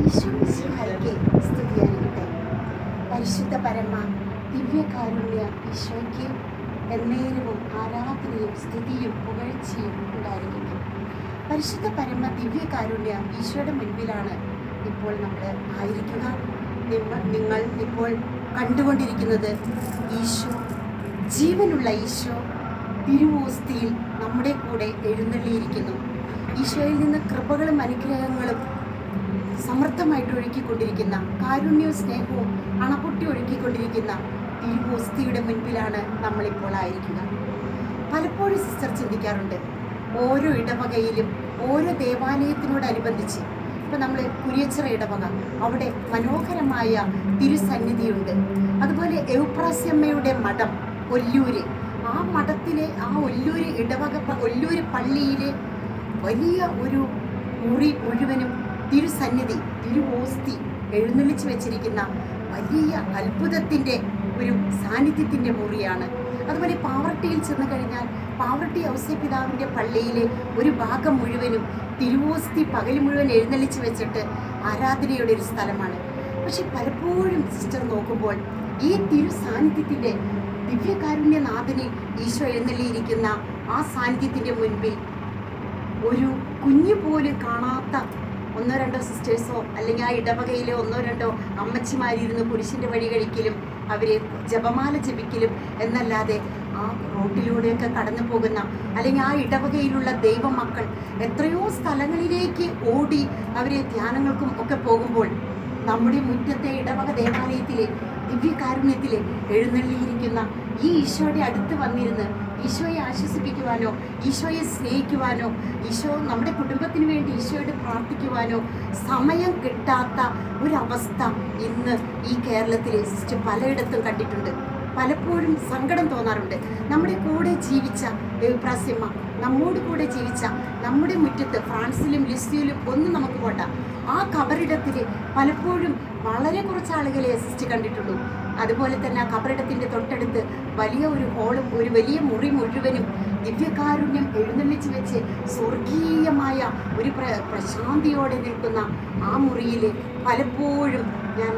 ഈശോമിശിഹായിക്ക് സ്തുതിയായിരിക്കട്ടെ പരിശുദ്ധ പരമ ദിവ്യകാരുണ്യ ഈശോയ്ക്ക് എന്നേരവും ആരാധനയും സ്തുതിയും പുകഴ്ചയും ഉണ്ടായിരിക്കട്ടെ. പരിശുദ്ധ പരമ ദിവ്യകാരുണ്യ ഈശോയുടെ മുൻപിലാണ് ഇപ്പോൾ നമ്മൾ ആയിരിക്കുക. നിങ്ങൾ ഇപ്പോൾ കണ്ടുകൊണ്ടിരിക്കുന്നത് ഈശോ ജീവനുള്ള ഈശോ തിരുവോസ്തിയിൽ നമ്മുടെ കൂടെ എഴുന്നള്ളിയിരിക്കുന്നു. ഈശോയിൽ നിന്ന് കൃപകളും അനുഗ്രഹങ്ങളും സമൃദ്ധമായിട്ട് ഒഴുക്കിക്കൊണ്ടിരിക്കുന്ന കാരുണ്യവും സ്നേഹവും അണപൊട്ടി ഒഴുക്കിക്കൊണ്ടിരിക്കുന്ന തിരുവോസ്തിയുടെ മുൻപിലാണ് നമ്മളിപ്പോൾ ആയിരിക്കുക. പലപ്പോഴും സിസ്റ്റർ ചിന്തിക്കാറുണ്ട് ഓരോ ഇടവകയിലും ഓരോ ദേവാലയത്തിനോടനുബന്ധിച്ച് ഇപ്പം നമ്മൾ കുരിയച്ചിറ ഇടവക അവിടെ മനോഹരമായ തിരുസന്നിധിയുണ്ട്. അതുപോലെ എവുപ്രാസ്യമ്മയുടെ മഠം ഒല്ലൂര്. ആ മഠത്തിലെ ആ ഒല്ലൂര് ഇടവക ഒല്ലൂര് പള്ളിയിലെ വലിയ ഒരു മുറി മുഴുവനും തിരുസന്നിധി തിരുവോസ്തി എഴുന്നള്ളിച്ച് വെച്ചിരിക്കുന്ന വലിയ അത്ഭുതത്തിന്റെ ഒരു സാന്നിധ്യത്തിന്റെ മുറിയാണ്. അതുപോലെ പാവർട്ടിയിൽ ചെന്ന് കഴിഞ്ഞാൽ പാവർട്ടി ഔസ്യ പിതാവിന്റെ പള്ളിയിലെ ഒരു ഭാഗം മുഴുവനും തിരുവോസ്തി പകൽ മുഴുവൻ എഴുന്നള്ളിച്ച് വെച്ചിട്ട് ആരാധനയുടെ ഒരു സ്ഥലമാണ്. പക്ഷെ പലപ്പോഴും സിസ്റ്റർ നോക്കുമ്പോൾ ഈ തിരു സാന്നിധ്യത്തിന്റെ ദിവ്യകാരുണ്യനാഥന് ഈശോ എഴുന്നള്ളിയിരിക്കുന്ന ആ സാന്നിധ്യത്തിന്റെ മുൻപിൽ ഒരു കുഞ്ഞു കാണാത്ത ഒന്നോ രണ്ടോ സിസ്റ്റേഴ്സോ അല്ലെങ്കിൽ ആ ഇടവകയിലെ ഒന്നോ രണ്ടോ അമ്മച്ചിമാരിരുന്ന് കുരിശിന്റെ വഴി കഴിക്കലും അവരെ ജപമാല ജപിക്കലും എന്നല്ലാതെ ആ റോട്ടിലൂടെയൊക്കെ കടന്നു പോകുന്ന അല്ലെങ്കിൽ ആ ഇടവകയിലുള്ള ദൈവമക്കൾ എത്രയോ സ്ഥലങ്ങളിലേക്ക് ഓടി അവരെ ധ്യാനങ്ങൾക്കും ഒക്കെ പോകുമ്പോൾ നമ്മുടെ മുറ്റത്തെ ഇടവക ദേവാലയത്തിലെ ദിവ്യകാരുണ്യത്തിലെ എഴുന്നള്ളിയിരിക്കുന്ന ഈ ഈശോയുടെ അടുത്ത് വന്നിരുന്ന് ഈശോയെ ആശ്വസിപ്പിക്കുവാനോ ഈശോയെ സ്നേഹിക്കുവാനോ ഈശോ നമ്മുടെ കുടുംബത്തിന് വേണ്ടി ഈശോയോട് പ്രാർത്ഥിക്കുവാനോ സമയം കിട്ടാത്ത ഒരവസ്ഥ ഇന്ന് ഈ കേരളത്തിൽ സിസ്റ്റർ പലയിടത്തും കണ്ടിട്ടുണ്ട്. പലപ്പോഴും സങ്കടം തോന്നാറുണ്ട്. നമ്മുടെ കൂടെ ജീവിച്ച പ്രാസ്യമ്മ നമ്മോട് കൂടെ ജീവിച്ച നമ്മുടെ മുറ്റത്ത് ഫ്രാൻസിലും ലിസ്റ്റിയിലും ഒന്നും നമുക്ക് പോട്ട ആ കബറിടത്തിൽ പലപ്പോഴും വളരെ കുറച്ച് ആളുകളെ അസിസ്റ്റ് കണ്ടിട്ടുള്ളൂ. അതുപോലെ തന്നെ ആ കബറിടത്തിന്റെ തൊട്ടടുത്ത് വലിയ ഒരു ഹോളും ഒരു വലിയ മുറി മുഴുവനും ദിവ്യകാരുണ്യം എഴുന്നള്ളിച്ച് വെച്ച് സ്വർഗീയമായ ഒരു പ്ര പ്രശാന്തിയോടെ നിൽക്കുന്ന ആ മുറിയിൽ പലപ്പോഴും ഞാൻ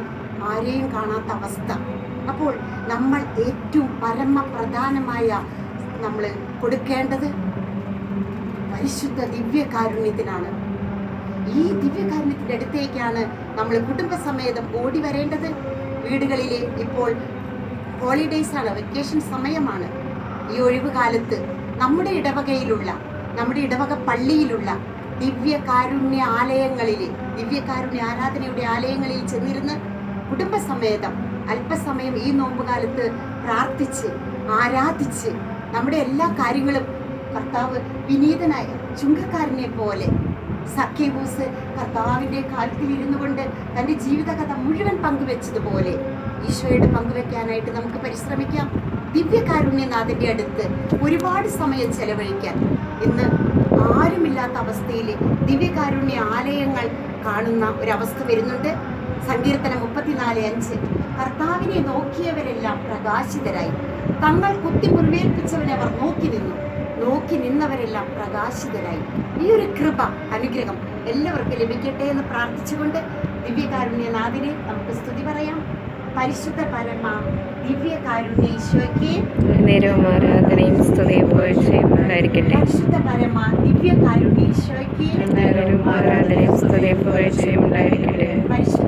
ആരെയും കാണാത്ത അവസ്ഥ. അപ്പോൾ നമ്മൾ ഏറ്റവും പരമപ്രധാനമായ നമ്മൾ കൊടുക്കേണ്ടത് പരിശുദ്ധ ദിവ്യകാരുണ്യത്തിനാണ്. ഈ ദിവ്യകാരുണ്യത്തിന്റെ അടുത്തേക്കാണ് നമ്മൾ കുടുംബസമേതം ഓടി വരേണ്ടത്. വീടുകളിലെ ഇപ്പോൾ ഹോളിഡേയ്സ് ആണ് വെക്കേഷൻ സമയമാണ്. ഈ ഒഴിവുകാലത്ത് നമ്മുടെ ഇടവകയിലുള്ള നമ്മുടെ ഇടവക പള്ളിയിലുള്ള ദിവ്യകാരുണ്യ ആലയങ്ങളിൽ ദിവ്യകാരുണ്യ ആരാധനയുടെ ആലയങ്ങളിൽ ചെന്നിരുന്ന് കുടുംബസമേതം അല്പസമയം ഈ നോമ്പുകാലത്ത് പ്രാർത്ഥിച്ച് ആരാധിച്ച് നമ്മുടെ എല്ലാ കാര്യങ്ങളും കർത്താവ് വിനീതനായ ചുങ്കക്കാരനെ പോലെ സഖ്യബൂസ് കർത്താവിന്റെ ഇരുന്നു കൊണ്ട് തന്റെ ജീവിതകഥ മുഴുവൻ പങ്കുവെച്ചതുപോലെ ഈശോയുടെ പങ്കുവെക്കാനായിട്ട് നമുക്ക് പരിശ്രമിക്കാം. ദിവ്യകാരുണ്യനാഥന്റെ അടുത്ത് ഒരുപാട് സമയം ചെലവഴിക്കാൻ. ഇന്ന് ആരുമില്ലാത്ത അവസ്ഥയിൽ ദിവ്യകാരുണ്യ ആലയങ്ങൾ കാണുന്ന ഒരവസ്ഥ വരുന്നുണ്ട്. സങ്കീർത്തനം മുപ്പത്തിനാല് അഞ്ച്. കർത്താവിനെ നോക്കിയവരെല്ലാം പ്രകാശിതരായി. തങ്ങൾ കുത്തി അവർ നോക്കി നിന്നു. നോക്കി നിന്നവരെല്ലാം പ്രകാശിതരായി. ഈ ഒരു കൃപ അനുഗ്രഹം എല്ലാവർക്കും ലഭിക്കട്ടെ എന്ന് പ്രാർത്ഥിച്ചുകൊണ്ട് ദിവ്യകാരുണ്യനാഥിനെ നമുക്ക് സ്തുതി പറയാം. പരിശുദ്ധ പരമ ദിവ്യകാരുണ്യ ഈശോയ്ക്ക് നേരവും ആരാധനയും സ്തുതിയും പുകഴ്ചയും ഉണ്ടായിരിക്കട്ടെ. പരിശുദ്ധ പരമ ദിവ്യകാരുണ്യ ഈശോയ്ക്ക് നേരവും ആരാധനയും സ്തുതിയും പുകഴ്ചയും ഉണ്ടായിരിക്കട്ടെ. പരിശുദ്ധ